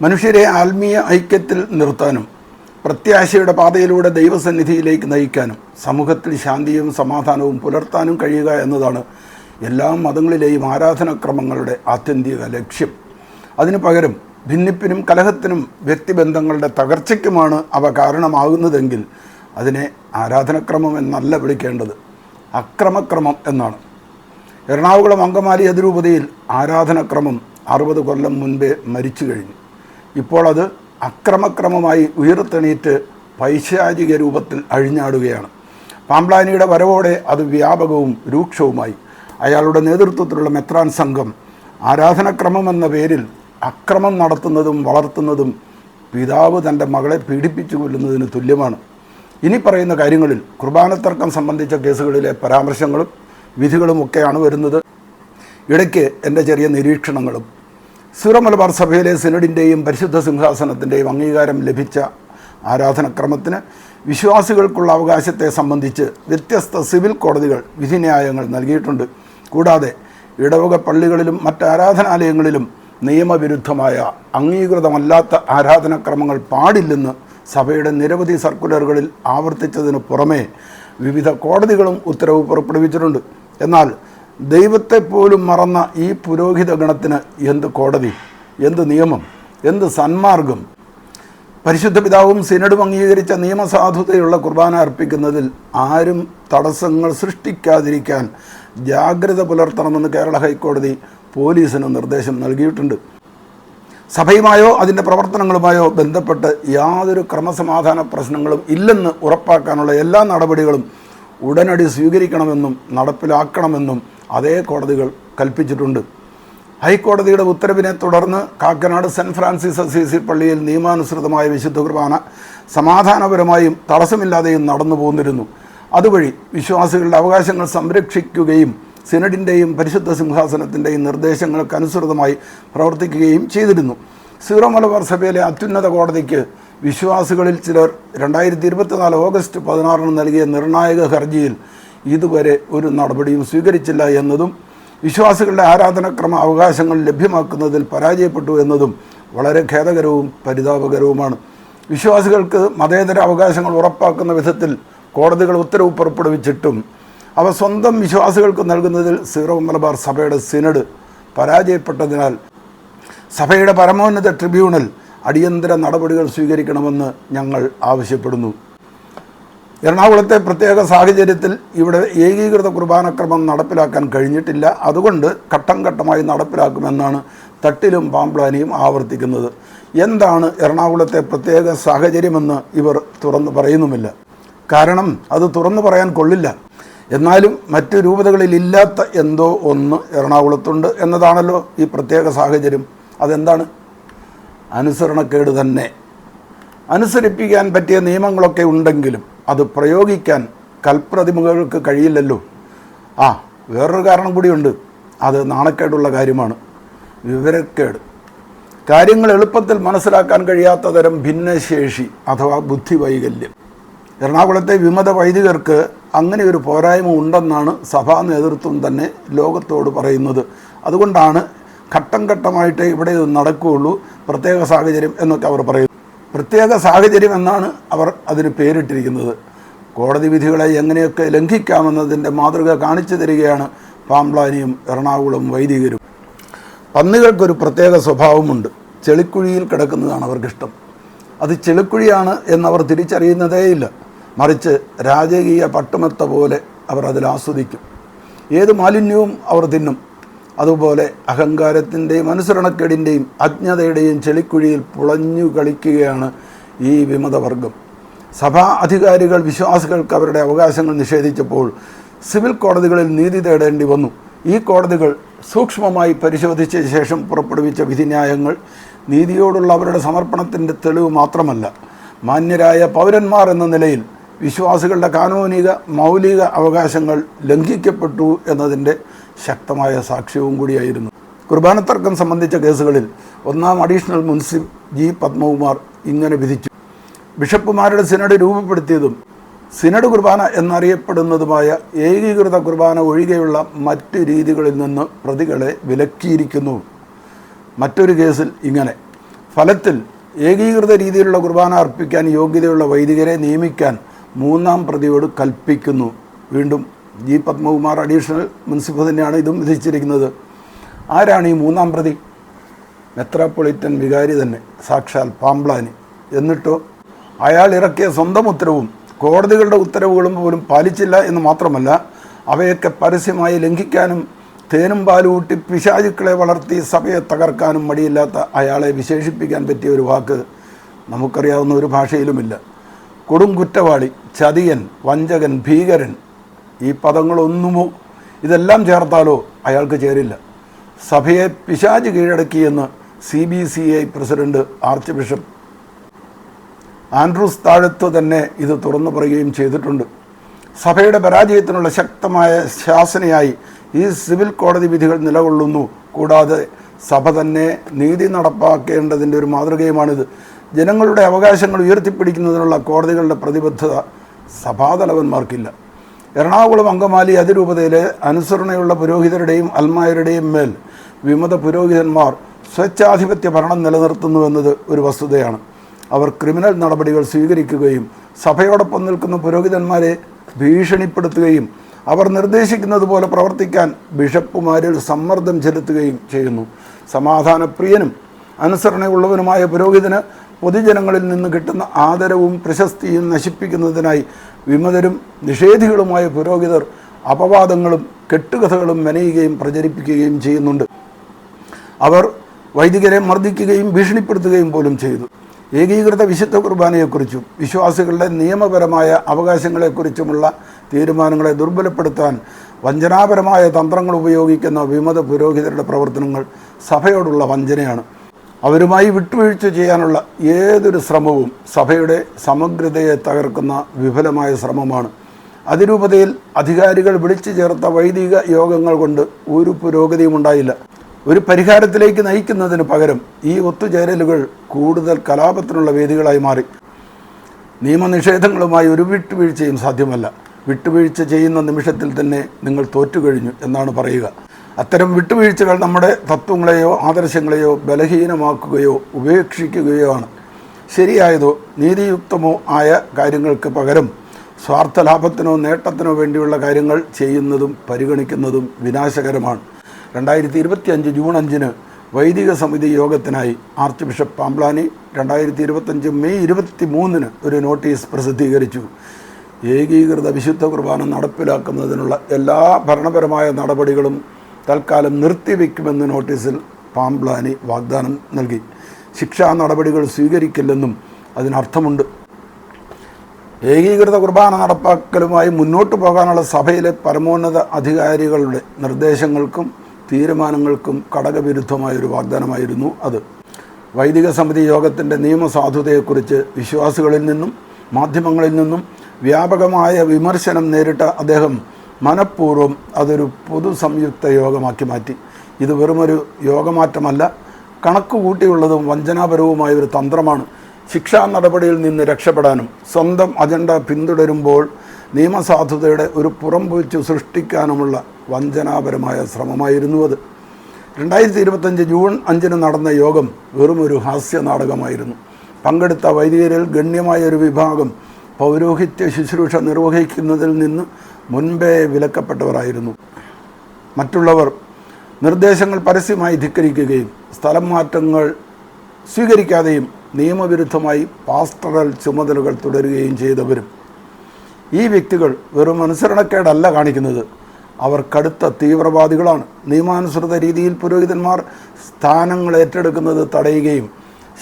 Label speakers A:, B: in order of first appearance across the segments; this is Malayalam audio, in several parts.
A: മനുഷ്യരെ ആത്മീയ ഐക്യത്തിൽ നിർത്താനും പ്രത്യാശയുടെ പാതയിലൂടെ ദൈവസന്നിധിയിലേക്ക് നയിക്കാനും സമൂഹത്തിൽ ശാന്തിയും സമാധാനവും പുലർത്താനും കഴിയുക എന്നതാണ് എല്ലാ മതങ്ങളിലെയും ആരാധനാക്രമങ്ങളുടെ ആത്യന്തിക ലക്ഷ്യം. അതിനു പകരം ഭിന്നിപ്പിനും കലഹത്തിനും വ്യക്തിബന്ധങ്ങളുടെ തകർച്ചയ്ക്കുമാണ് അവ കാരണമാകുന്നതെങ്കിൽ അതിനെ ആരാധനക്രമം എന്നല്ല വിളിക്കേണ്ടത് അക്രമക്രമം എന്നാണ്. എറണാകുളം അങ്കമാലി അതിരൂപതയിൽ ആരാധനക്രമം അറുപത് കൊല്ലം മുൻപേ മരിച്ചു കഴിഞ്ഞു ഇപ്പോൾ അത് അക്രമക്രമമായി ഉയർത്തെണീറ്റ് പൈശാചിക രൂപത്തിൽ അഴിഞ്ഞാടുകയാണ്. പാംബ്ലാനിയുടെ വരവോടെ അത് വ്യാപകവും രൂക്ഷവുമായി. അയാളുടെ നേതൃത്വത്തിലുള്ള മെത്രാൻ സംഘം ആരാധനക്രമം എന്ന പേരിൽ അക്രമം നടത്തുന്നതും വളർത്തുന്നതും പിതാവ് തന്റെ മകളെ പീഡിപ്പിച്ചു കൊല്ലുന്നതിന് തുല്യമാണ്. ഇനി പറയുന്ന കാര്യങ്ങളിൽ കുർബാനത്തർക്കം സംബന്ധിച്ച കേസുകളിലെ പരാമർശങ്ങളും വിധികളും ഒക്കെയാണ് വരുന്നത്. ഇടയ്ക്ക് എന്റെ ചെറിയ നിരീക്ഷണങ്ങളും സിറോ സഭയിലെ സിനഡിന്റെയും പരിശുദ്ധ സിംഹാസനത്തിന്റെയും അംഗീകാരം ലഭിച്ച ആരാധനക്രമത്തിന് വിശ്വാസികൾക്കുള്ള അവകാശത്തെ സംബന്ധിച്ച് വ്യത്യസ്ത സിവിൽ കോടതികൾ വിധിന്യായങ്ങൾ നൽകിയിട്ടുണ്ട്. കൂടാതെ ഇടവക പള്ളികളിലും മറ്റ് ആരാധനാലയങ്ങളിലും നിയമവിരുദ്ധമായ അംഗീകൃതമല്ലാത്ത ആരാധനാക്രമങ്ങൾ പാടില്ലെന്ന് സഭയുടെ നിരവധി സർക്കുലറുകളിൽ ആവർത്തിച്ചതിന് പുറമേ വിവിധ കോടതികളും ഉത്തരവ് പുറപ്പെടുവിച്ചിട്ടുണ്ട്. എന്നാൽ ദൈവത്തെ പോലും മറന്ന ഈ പുരോഹിത ഗണത്തിന് എന്ത് കോടതി എന്ത് നിയമം എന്ത് സന്മാർഗം? പരിശുദ്ധ പിതാവും സിനഡും അംഗീകരിച്ച നിയമസാധുതയുള്ള കുർബാന അർപ്പിക്കുന്നതിൽ ആരും തടസ്സങ്ങൾ സൃഷ്ടിക്കാതിരിക്കാൻ ജാഗ്രത പുലർത്തണമെന്ന് കേരള ഹൈക്കോടതി പോലീസിന് നിർദ്ദേശം നൽകിയിട്ടുണ്ട്. സഭയുമായോ അതിന്റെ പ്രവർത്തനങ്ങളുമായോ ബന്ധപ്പെട്ട് യാതൊരു ക്രമസമാധാന പ്രശ്നങ്ങളും ഇല്ലെന്ന് ഉറപ്പാക്കാനുള്ള എല്ലാ നടപടികളും ഉടനടി സ്വീകരിക്കണമെന്നും നടപ്പിലാക്കണമെന്നും അതേ കോടതികൾ കൽപ്പിച്ചിട്ടുണ്ട്. ഹൈക്കോടതിയുടെ ഉത്തരവിനെ തുടർന്ന് കാക്കനാട് സെന്റ് ഫ്രാൻസിസ് അസീസി പള്ളിയിൽ നിയമാനുസൃതമായ വിശുദ്ധ കുർബാന സമാധാനപരമായും തടസ്സമില്ലാതെയും നടന്നു പോന്നിരുന്നു. അതുവഴി വിശ്വാസികളുടെ അവകാശങ്ങൾ സംരക്ഷിക്കുകയും സിനഡിന്റെയും പരിശുദ്ധ സിംഹാസനത്തിന്റെയും നിർദ്ദേശങ്ങൾക്കനുസൃതമായി പ്രവർത്തിക്കുകയും ചെയ്തിരുന്നു. സീറോ മലബാർ സഭയിലെ അത്യുന്നത കോടതിക്ക് വിശ്വാസികളിൽ ചിലർ രണ്ടായിരത്തി ഇരുപത്തിനാല് ഓഗസ്റ്റ് പതിനാറിന് നൽകിയ നിർണായക ഹർജിയിൽ ഇതുവരെ ഒരു നടപടിയും സ്വീകരിച്ചില്ല എന്നതും വിശ്വാസികളുടെ ആരാധനക്രമ അവകാശങ്ങൾ ലഭ്യമാക്കുന്നതിൽ പരാജയപ്പെട്ടു എന്നതും വളരെ ഖേദകരവും പരിതാപകരവുമാണ്. വിശ്വാസികൾക്ക് മതേതര അവകാശങ്ങൾ ഉറപ്പാക്കുന്ന വിധത്തിൽ കോടതികൾ ഉത്തരവ് പുറപ്പെടുവിച്ചിട്ടും അവ സ്വന്തം വിശ്വാസികൾക്ക് നൽകുന്നതിൽ സീറോ മലബാർ സഭയുടെ സിനഡ് പരാജയപ്പെട്ടതിനാൽ സഭയുടെ പരമോന്നത ട്രിബ്യൂണൽ അടിയന്തര നടപടികൾ സ്വീകരിക്കണമെന്ന് ഞങ്ങൾ ആവശ്യപ്പെടുന്നു. എറണാകുളത്തെ പ്രത്യേക സാഹചര്യത്തിൽ ഇവിടെ ഏകീകൃത കുർബാനക്രമം നടപ്പിലാക്കാൻ കഴിഞ്ഞിട്ടില്ല. അതുകൊണ്ട് ഘട്ടം ഘട്ടമായി നടപ്പിലാക്കുമെന്നാണ് തട്ടിലും പാമ്പ്ലാനിയും ആവർത്തിക്കുന്നത്. എന്താണ് എറണാകുളത്തെ പ്രത്യേക സാഹചര്യമെന്ന് ഇവർ തുറന്നു പറയുന്നുമില്ല. കാരണം അത് തുറന്നു പറയാൻ കൊള്ളില്ല. എന്നാലും മറ്റു രൂപതകളിൽ ഇല്ലാത്ത എന്തോ ഒന്ന് എറണാകുളത്തുണ്ട് എന്നതാണല്ലോ ഈ പ്രത്യേക സാഹചര്യം. അതെന്താണ്? അനുസരണക്കേട് തന്നെ. അനുസരിപ്പിക്കാൻ പറ്റിയ നിയമങ്ങളൊക്കെ ഉണ്ടെങ്കിലും അത് പ്രയോഗിക്കാൻ കൽപ്രതിമകൾക്ക് കഴിയില്ലല്ലോ. ആ വേറൊരു കാരണം കൂടിയുണ്ട്. അത് നാണക്കേടുള്ള കാര്യമാണ്. വിവരക്കേട്. കാര്യങ്ങൾ എളുപ്പത്തിൽ മനസ്സിലാക്കാൻ കഴിയാത്ത തരം ഭിന്നശേഷി അഥവാ ബുദ്ധിവൈകല്യം. എറണാകുളത്തെ വിമത വൈദികർക്ക് അങ്ങനെ ഒരു പോരായ്മ ഉണ്ടെന്നാണ് സഭാ നേതൃത്വം തന്നെ ലോകത്തോട് പറയുന്നത്. അതുകൊണ്ടാണ് ഘട്ടം ഘട്ടമായിട്ട് ഇവിടെ ഇത് നടക്കുകയുള്ളൂ. പ്രത്യേക സാഹചര്യം എന്നൊക്കെ അവർ പറയും പ്രത്യേക സാഹചര്യം എന്നാണ് അവർ അതിന് പേരിട്ടിരിക്കുന്നത്. കോടതി വിധികളെ എങ്ങനെയൊക്കെ ലംഘിക്കാമെന്നതിന്റെ മാതൃക കാണിച്ചു തരികയാണ് പാമ്പ്ലാനിയും എറണാകുളം വൈദികരും. പന്നികൾക്കൊരു പ്രത്യേക സ്വഭാവമുണ്ട്. ചെളിക്കുഴിയിൽ കിടക്കുന്നതാണ് അവർക്കിഷ്ടം. അത് ചെളിക്കുഴിയാണ് എന്നവർ തിരിച്ചറിയുന്നതേയില്ല മറിച്ച് രാജകീയ പട്ടുമെത്ത പോലെ അവർ അതിൽ ആസ്വദിക്കും. ഏത് മാലിന്യവും അവർ തിന്നും. അതുപോലെ അഹങ്കാരത്തിന്റെയും അനുസരണക്കേടിന്റെയും അജ്ഞതയുടെയും ചെളിക്കുഴിയിൽ പുളഞ്ഞു കളിക്കുകയാണ് ഈ വിമതവർഗം. സഭാ അധികാരികൾ വിശ്വാസികൾക്ക് അവരുടെ അവകാശങ്ങൾ നിഷേധിച്ചപ്പോൾ സിവിൽ കോടതികളിൽ നീതി തേടേണ്ടി വന്നു. ഈ കോടതികൾ സൂക്ഷ്മമായി പരിശോധിച്ച ശേഷം പുറപ്പെടുവിച്ച വിധിന്യായങ്ങൾ നീതിയോടുള്ള അവരുടെ സമർപ്പണത്തിന്റെ തെളിവ് മാത്രമല്ല മാന്യരായ പൗരന്മാർ എന്ന നിലയിൽ വിശ്വാസികളുടെ കാനൂനിക മൗലിക അവകാശങ്ങൾ ലംഘിക്കപ്പെട്ടു എന്നതിന്റെ ശക്തമായ സാക്ഷ്യവും കൂടിയായിരുന്നു. കുർബാന തർക്കം സംബന്ധിച്ച കേസുകളിൽ ഒന്നാം അഡീഷണൽ മുൻസിഫ് ജി പത്മകുമാർ ഇങ്ങനെ വിധിച്ചു. ബിഷപ്പുമാരുടെ സിനഡ് രൂപപ്പെടുത്തിയതും സിനഡ് കുർബാന എന്നറിയപ്പെടുന്നതുമായ ഏകീകൃത കുർബാന ഒഴികെയുള്ള മറ്റ് രീതികളിൽ നിന്ന് പ്രതികളെ വിലക്കിയിരിക്കുന്നു. മറ്റൊരു കേസിൽ ഇങ്ങനെ. ഫലത്തിൽ ഏകീകൃത രീതിയിലുള്ള കുർബാന അർപ്പിക്കാൻ യോഗ്യതയുള്ള വൈദികരെ നിയമിക്കാൻ മൂന്നാം പ്രതിയോട് കൽപ്പിക്കുന്നു. വീണ്ടും ജി പത്മകുമാർ അഡീഷണൽ മുനിസിപ്പൽ തന്നെയാണ് ഇതും വിധിച്ചിരിക്കുന്നത്. ആരാണ് ഈ മൂന്നാം പ്രതി? മെത്രാപ്പൊളിറ്റൻ വികാരി തന്നെ സാക്ഷാൽ പാംബ്ലാനി. എന്നിട്ടോ അയാൾ ഇറക്കിയ സ്വന്തം ഉത്തരവും കോടതികളുടെ ഉത്തരവുകളും പോലും പാലിച്ചില്ല എന്ന് മാത്രമല്ല അവയൊക്കെ പരസ്യമായി ലംഘിക്കാനും തേനും പാലുകൂട്ടി പിശാചുക്കളെ വളർത്തി സഭയെ തകർക്കാനും മടിയില്ലാത്ത അയാളെ വിശേഷിപ്പിക്കാൻ പറ്റിയ ഒരു വാക്ക് നമുക്കറിയാവുന്ന ഒരു ഭാഷയിലുമില്ല. കൊടും കുറ്റവാളി ചതിയൻ വഞ്ചകൻ ഭീകരൻ ഈ പദങ്ങളൊന്നുമോ? ഇതെല്ലാം ചേർത്താലോ അയാൾക്ക് ചേരില്ല. സഭയെ പിശാജ് കീഴടക്കിയെന്ന് C B C I president archbishop Andrews Thazhath തന്നെ ഇത് തുറന്നു പറയുകയും ചെയ്തിട്ടുണ്ട്. സഭയുടെ പരാജയത്തിനുള്ള ശക്തമായ ശാസനയായി ഈ സിവിൽ കോടതി വിധികൾ നിലകൊള്ളുന്നു. കൂടാതെ സഭ തന്നെ നീതി നടപ്പാക്കേണ്ടതിന്റെ ഒരു മാതൃകയുമാണിത്. ജനങ്ങളുടെ അവകാശങ്ങൾ ഉയർത്തിപ്പിടിക്കുന്നതിനുള്ള കോടതികളുടെ പ്രതിബദ്ധത സഭാതലവന്മാർക്കില്ല. എറണാകുളം അങ്കമാലി അതിരൂപതയിലെ അനുസരണയുള്ള പുരോഹിതരുടെയും അൽമായരുടെയും മേൽ വിമത പുരോഹിതന്മാർ സ്വച്ഛാധിപത്യ ഭരണം നിലനിർത്തുന്നുവെന്നത് ഒരു വസ്തുതയാണ്. അവർ ക്രിമിനൽ നടപടികൾ സ്വീകരിക്കുകയും സഭയോടൊപ്പം നിൽക്കുന്ന പുരോഹിതന്മാരെ ഭീഷണിപ്പെടുത്തുകയും അവർ നിർദ്ദേശിക്കുന്നത് പോലെ പ്രവർത്തിക്കാൻ ബിഷപ്പുമാരിൽ സമ്മർദ്ദം ചെലുത്തുകയും ചെയ്യുന്നു. സമാധാനപ്രിയനും അനുസരണയുള്ളവനുമായ പുരോഹിതന് പൊതുജനങ്ങളിൽ നിന്ന് കിട്ടുന്ന ആദരവും പ്രശസ്തിയും നശിപ്പിക്കുന്നതിനായി വിമതരും നിഷേധികളുമായ പുരോഹിതർ അപവാദങ്ങളും കെട്ടുകഥകളും മെനയുകയും പ്രചരിപ്പിക്കുകയും ചെയ്യുന്നുണ്ട്. അവർ വൈദികരെ മർദ്ദിക്കുകയും ഭീഷണിപ്പെടുത്തുകയും പോലും ചെയ്തു. ഏകീകൃത വിശുദ്ധ കുർബാനയെക്കുറിച്ചും വിശ്വാസികളുടെ നിയമപരമായ അവകാശങ്ങളെക്കുറിച്ചുമുള്ള തീരുമാനങ്ങളെ ദുർബലപ്പെടുത്താൻ വഞ്ചനാപരമായ തന്ത്രങ്ങൾ ഉപയോഗിക്കുന്ന വിമത പുരോഹിതരുടെ പ്രവർത്തനങ്ങൾ സഭയോടുള്ള വഞ്ചനയാണ്. അവരുമായി വിട്ടുവീഴ്ച ചെയ്യാനുള്ള ഏതൊരു ശ്രമവും സഭയുടെ സമഗ്രതയെ തകർക്കുന്ന വിഫലമായ ശ്രമമാണ്. അതിരൂപതയിൽ അധികാരികൾ വിളിച്ചു ചേർത്ത വൈദിക യോഗങ്ങൾ കൊണ്ട് ഒരു പുരോഗതിയും ഉണ്ടായില്ല. ഒരു പരിഹാരത്തിലേക്ക് നയിക്കുന്നതിന് പകരം ഈ ഒത്തുചേരലുകൾ കൂടുതൽ കലാപത്തിനുള്ള വേദികളായി മാറി. നിയമനിഷേധങ്ങളുമായി ഒരു വിട്ടുവീഴ്ചയും സാധ്യമല്ല. വിട്ടുവീഴ്ച ചെയ്യുന്ന നിമിഷത്തിൽ തന്നെ നിങ്ങൾ തോറ്റുകഴിഞ്ഞു എന്നാണ് പറയുക. അത്തരം വിട്ടുവീഴ്ചകൾ നമ്മുടെ തത്വങ്ങളെയോ ആദർശങ്ങളെയോ ബലഹീനമാക്കുകയോ ഉപേക്ഷിക്കുകയോ ആണ് ശരിയായതോ നീതിയുക്തമോ ആയ കാര്യങ്ങൾക്ക് പകരം സ്വാർത്ഥ ലാഭത്തിനോ നേട്ടത്തിനോ വേണ്ടിയുള്ള കാര്യങ്ങൾ ചെയ്യുന്നതും പരിഗണിക്കുന്നതും വിനാശകരമാണ്. രണ്ടായിരത്തി ഇരുപത്തി അഞ്ച് ജൂൺ അഞ്ചിന് വൈദിക സമിതി യോഗത്തിനായി ആർച്ച് ബിഷപ്പ് പാംപ്ലാനി രണ്ടായിരത്തി ഇരുപത്തഞ്ച് മെയ് ഇരുപത്തി മൂന്നിന് ഒരു നോട്ടീസ് പ്രസിദ്ധീകരിച്ചു. ഏകീകൃത വിശുദ്ധ കുർബാന നടപ്പിലാക്കുന്നതിനുള്ള എല്ലാ ഭരണപരമായ നടപടികളും തൽക്കാലം നിർത്തിവെക്കുമെന്ന് നോട്ടീസിൽ പാംപ്ലാനി വാഗ്ദാനം നൽകി. ശിക്ഷാ നടപടികൾ സ്വീകരിക്കില്ലെന്നും അതിനർത്ഥമുണ്ട്. ഏകീകൃത കുർബാന നടപ്പാക്കലുമായി മുന്നോട്ട് പോകാനുള്ള സഭയിലെ പരമോന്നത അധികാരികളുടെ നിർദ്ദേശങ്ങൾക്കും തീരുമാനങ്ങൾക്കും ഘടകവിരുദ്ധമായൊരു വാഗ്ദാനമായിരുന്നു അത്. വൈദിക സമിതി യോഗത്തിന്റെ നിയമസാധുതയെക്കുറിച്ച് വിശ്വാസികളിൽ നിന്നും മാധ്യമങ്ങളിൽ നിന്നും വ്യാപകമായ വിമർശനം നേരിട്ട അദ്ദേഹം മനഃപൂർവം അതൊരു പൊതു സംയുക്ത യോഗമാക്കി മാറ്റി. ഇത് വെറുമൊരു യോഗമാറ്റമല്ല കണക്ക് കൂട്ടിയുള്ളതും വഞ്ചനാപരവുമായ ഒരു തന്ത്രമാണ്. ശിക്ഷാ നടപടിയിൽ നിന്ന് രക്ഷപ്പെടാനും സ്വന്തം അജണ്ട പിന്തുടരുമ്പോൾ നിയമസാധുതയുടെ ഒരു പുറംപൊഴിച്ച് സൃഷ്ടിക്കാനുമുള്ള വഞ്ചനാപരമായ ശ്രമമായിരുന്നു അത്. രണ്ടായിരത്തി ഇരുപത്തഞ്ച് ജൂൺ അഞ്ചിന് നടന്ന യോഗം വെറുമൊരു ഹാസ്യ നാടകമായിരുന്നു. പങ്കെടുത്ത വൈദികരിൽ ഗണ്യമായ ഒരു വിഭാഗം പൗരോഹിത്യ ശുശ്രൂഷ നിർവഹിക്കുന്നതിൽ നിന്ന് മുൻപേ വിലക്കപ്പെട്ടവരായിരുന്നു. മറ്റുള്ളവർ നിർദ്ദേശങ്ങൾ പരസ്യമായി ധിക്കരിക്കുകയും സ്ഥലം മാറ്റങ്ങൾ സ്വീകരിക്കാതെയും നിയമവിരുദ്ധമായി പാസ്റ്ററൽ ചുമതലകൾ തുടരുകയും ചെയ്തവരും. ഈ വ്യക്തികൾ വെറും അനുസരണക്കേടല്ല കാണിക്കുന്നത്. അവർ കടുത്ത തീവ്രവാദികളാണ്. നിയമാനുസൃത രീതിയിൽ പുരോഹിതന്മാർ സ്ഥാനങ്ങൾ ഏറ്റെടുക്കുന്നത് തടയുകയും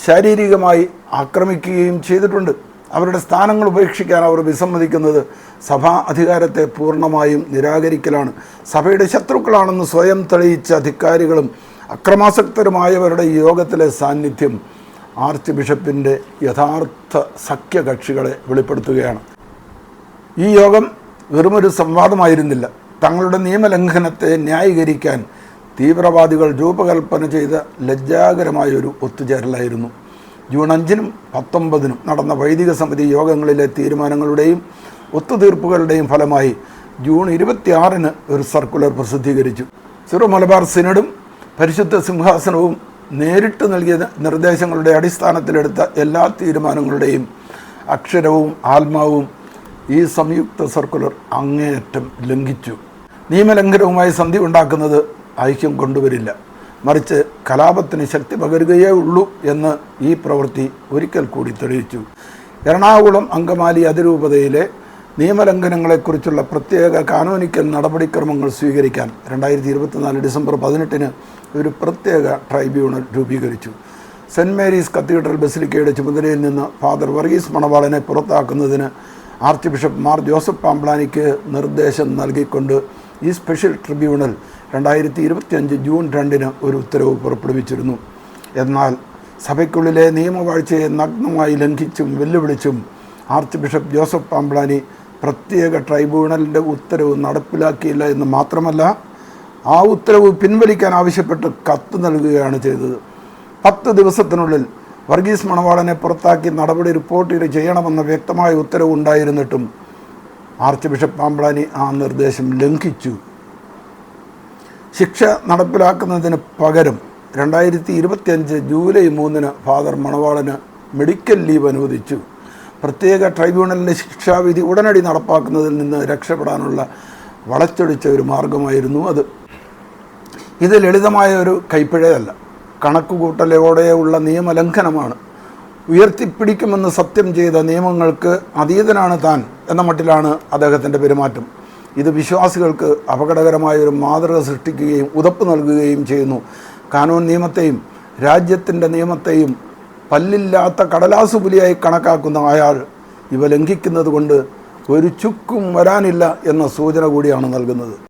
A: ശാരീരികമായി ആക്രമിക്കുകയും ചെയ്തിട്ടുണ്ട്. അവരുടെ സ്ഥാനങ്ങൾ ഉപേക്ഷിക്കാൻ അവർ വിസമ്മതിക്കുന്നത് സഭാ അധികാരത്തെ പൂർണമായും നിരാകരിക്കലാണ്. സഭയുടെ ശത്രുക്കളാണെന്ന് സ്വയം തെളിയിച്ച അധികാരികളും അക്രമാസക്തരുമായവരുടെ യോഗത്തിലെ സാന്നിധ്യം ആർച്ച് ബിഷപ്പിന്റെ യഥാർത്ഥ സഖ്യകക്ഷികളെ വെളിപ്പെടുത്തുകയാണ്. ഈ യോഗം വെറുമൊരു സംവാദമായിരുന്നില്ല. തങ്ങളുടെ നിയമലംഘനത്തെ ന്യായീകരിക്കാൻ തീവ്രവാദികൾ രൂപകൽപ്പന ചെയ്ത ലജ്ജാകരമായൊരു ഒത്തുചേരലായിരുന്നു. ജൂൺ അഞ്ചിനും പത്തൊമ്പതിനും നടന്ന വൈദിക സമിതി യോഗങ്ങളിലെ തീരുമാനങ്ങളുടെയും ഒത്തുതീർപ്പുകളുടെയും ഫലമായി ജൂൺ ഇരുപത്തിയാറിന് ഒരു സർക്കുലർ പ്രസിദ്ധീകരിച്ചു. സിറോ മലബാർ സിനഡും പരിശുദ്ധ സിംഹാസനവും നേരിട്ട് നൽകിയ നിർദ്ദേശങ്ങളുടെ അടിസ്ഥാനത്തിലെടുത്ത എല്ലാ തീരുമാനങ്ങളുടെയും അക്ഷരവും ആത്മാവും ഈ സംയുക്ത സർക്കുലർ അങ്ങേയറ്റം ലംഘിച്ചു. നിയമലംഘനവുമായി സന്ധി ഉണ്ടാക്കുന്നത് ഐക്യം കൊണ്ടുവരില്ല. മറിച്ച് കലാപത്തിന് ശക്തി പകരുകയേ ഉള്ളൂ എന്ന് ഈ പ്രവൃത്തി ഒരിക്കൽ കൂടി തെളിയിച്ചു. എറണാകുളം അങ്കമാലി അതിരൂപതയിലെ നിയമലംഘനങ്ങളെക്കുറിച്ചുള്ള പ്രത്യേക കാനോനിക്കൽ നടപടിക്രമങ്ങൾ സ്വീകരിക്കാൻ രണ്ടായിരത്തി ഇരുപത്തിനാല് ഡിസംബർ പതിനെട്ടിന് ഒരു പ്രത്യേക ട്രൈബ്യൂണൽ രൂപീകരിച്ചു. സെന്റ് മേരീസ് കത്തീഡ്രൽ ബസിലിക്കയുടെ ചുമതലയിൽ നിന്ന് ഫാദർ വർഗീസ് മണവാളനെ പുറത്താക്കുന്നതിന് ആർച്ച് ബിഷപ്പ് മാർ ജോസഫ് പാംബ്ലാനിക്ക് നിർദ്ദേശം നൽകിക്കൊണ്ട് ഈ സ്പെഷ്യൽ ട്രിബ്യൂണൽ രണ്ടായിരത്തി ഇരുപത്തിയഞ്ച് ജൂൺ രണ്ടിന് ഒരു ഉത്തരവ് പുറപ്പെടുവിച്ചിരുന്നു. എന്നാൽ സഭയ്ക്കുള്ളിലെ നിയമവാഴ്ചയെ നഗ്നമായി ലംഘിച്ചും വെല്ലുവിളിച്ചും ആർച്ച് ബിഷപ്പ് ജോസഫ് പാംപ്ലാനി പ്രത്യേക ട്രൈബ്യൂണലിന്റെ ഉത്തരവ് നടപ്പിലാക്കിയില്ല എന്ന് മാത്രമല്ല ആ ഉത്തരവ് പിൻവലിക്കാൻ ആവശ്യപ്പെട്ട് കത്ത് നൽകുകയാണ് ചെയ്തത്. പത്ത് ദിവസത്തിനുള്ളിൽ വർഗീസ് മണവാളനെ പുറത്താക്കി നടപടി റിപ്പോർട്ട് ചെയ്യണമെന്ന വ്യക്തമായ ഉത്തരവ് ഉണ്ടായിരുന്നിട്ടും ആർച്ച് ബിഷപ്പ് പാമ്പ്ലാനി ആ നിർദ്ദേശം ലംഘിച്ചു. ശിക്ഷ നടപ്പിലാക്കുന്നതിന് പകരം രണ്ടായിരത്തി ഇരുപത്തിയഞ്ച് ജൂലൈ മൂന്നിന് ഫാദർ മണവാളന് മെഡിക്കൽ ലീവ് അനുവദിച്ചു. പ്രത്യേക ട്രൈബ്യൂണലിന്റെ ശിക്ഷാവിധി ഉടനടി നടപ്പാക്കുന്നതിൽ നിന്ന് രക്ഷപ്പെടാനുള്ള വളച്ചൊടിച്ച ഒരു മാർഗമായിരുന്നു അത്. ഇത് ലളിതമായ ഒരു കൈപ്പിഴയല്ല. കണക്കുകൂട്ടലോടെയുള്ള നിയമലംഘനമാണ്. ഉയർത്തിപ്പിടിക്കുമെന്ന് സത്യം ചെയ്ത നിയമങ്ങൾക്ക് അതീതനാണ് താൻ എന്ന മട്ടിലാണ് അദ്ദേഹത്തിന്റെ പെരുമാറ്റം. ഇത് വിശ്വാസികൾക്ക് അപകടകരമായ ഒരു മാതൃക സൃഷ്ടിക്കുകയും ഉതപ്പ് നൽകുകയും ചെയ്യുന്നു. കാനോൻ നിയമത്തെയും രാജ്യത്തിന്റെ നിയമത്തെയും പല്ലില്ലാത്ത കടലാസു പുലിയായി കണക്കാക്കുന്ന അയാൾ ഇവ ലംഘിക്കുന്നത് കൊണ്ട് ഒരു ചുക്കും വരാനില്ല എന്ന സൂചന കൂടിയാണ് നൽകുന്നത്.